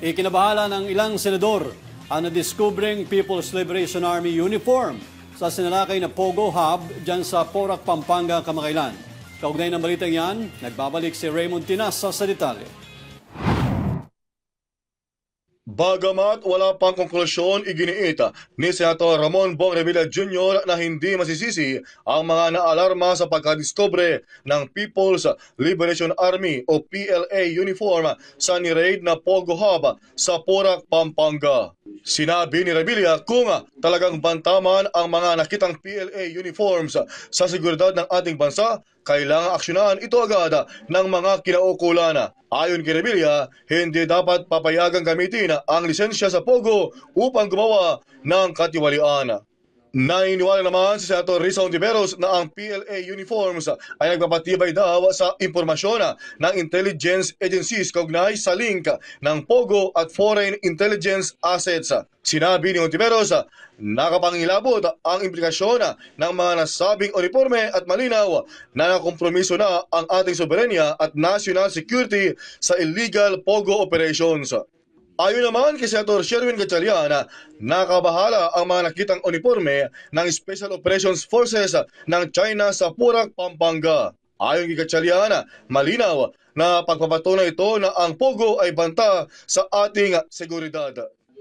Ikinabahala ng ilang senador ang nadiskubring People's Liberation Army uniform sa sinalakay na Pogo Hub dyan sa Porac, Pampanga, kamakailan. Kaugnay ng balitang yan, nagbabalik si Raymond Tinasa sa detalye. Bagamat wala pang konklusyon iginiit ni Senator Ramon Bong Revilla Jr. na hindi masisisi ang mga naalarma sa pagkadiskobre ng People's Liberation Army o PLA uniform sa ni-raid na Pogo Hub sa Porac, Pampanga. Sinabi ni Revilla kung talagang bantaman ang mga nakitang PLA uniforms sa seguridad ng ating bansa, kailangang aksyonan ito agad ng mga kinaukulan. Ayon kay Revilla, hindi dapat papayagang gamitin ang lisensya sa Pogo upang gumawa ng katiwalian. Nainiwala naman si Senator Risa Ontiveros na ang PLA uniforms ay nagpapatibay daw sa impormasyon ng intelligence agencies kaugnay sa link ng Pogo at foreign intelligence assets. Sinabi ni Ontiveros, nakapangilabot ang implikasyon ng mga nasabing uniforme at malinaw na nakompromiso na ang ating soberenya at national security sa illegal Pogo operations. Ayon naman kay Senator Sherwin Gatchalian, nakabahala ang mga nakitang uniforme ng Special Operations Forces ng China sa Purak, Pampanga. Ayon kay Gatchalian, malinaw na pagpapatunay ito na ang Pogo ay banta sa ating seguridad.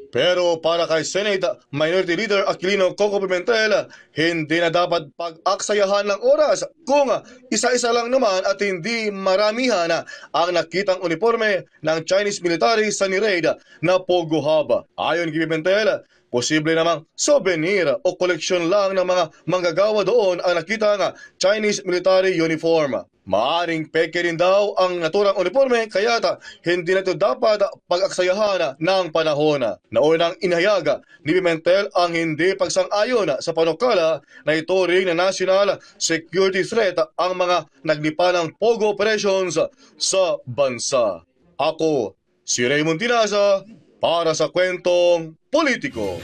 Pero para kay Senate Minority Leader Aquilino Coco Pimentel, hindi na dapat pag-aksayahan ng oras kung isa-isa lang naman at hindi maramihan ang nakitang uniforme ng Chinese military sa ni-raid na Pogo Hub. Ayon kay Pimentel, posible namang souvenir o koleksyon lang ng mga manggagawa doon ang nakitang Chinese military uniform. Maaring peke rin daw ang naturang uniforme kaya ta, hindi na ito dapat pag-aksayahan ng panahon. Naunang inahayag ni Pimentel ang hindi pagsang-ayon sa panukala na ito ring na national security threat ang mga naglipa ng POGO operations sa bansa. Ako, si Raymond Tinaza, para sa kwentong politiko.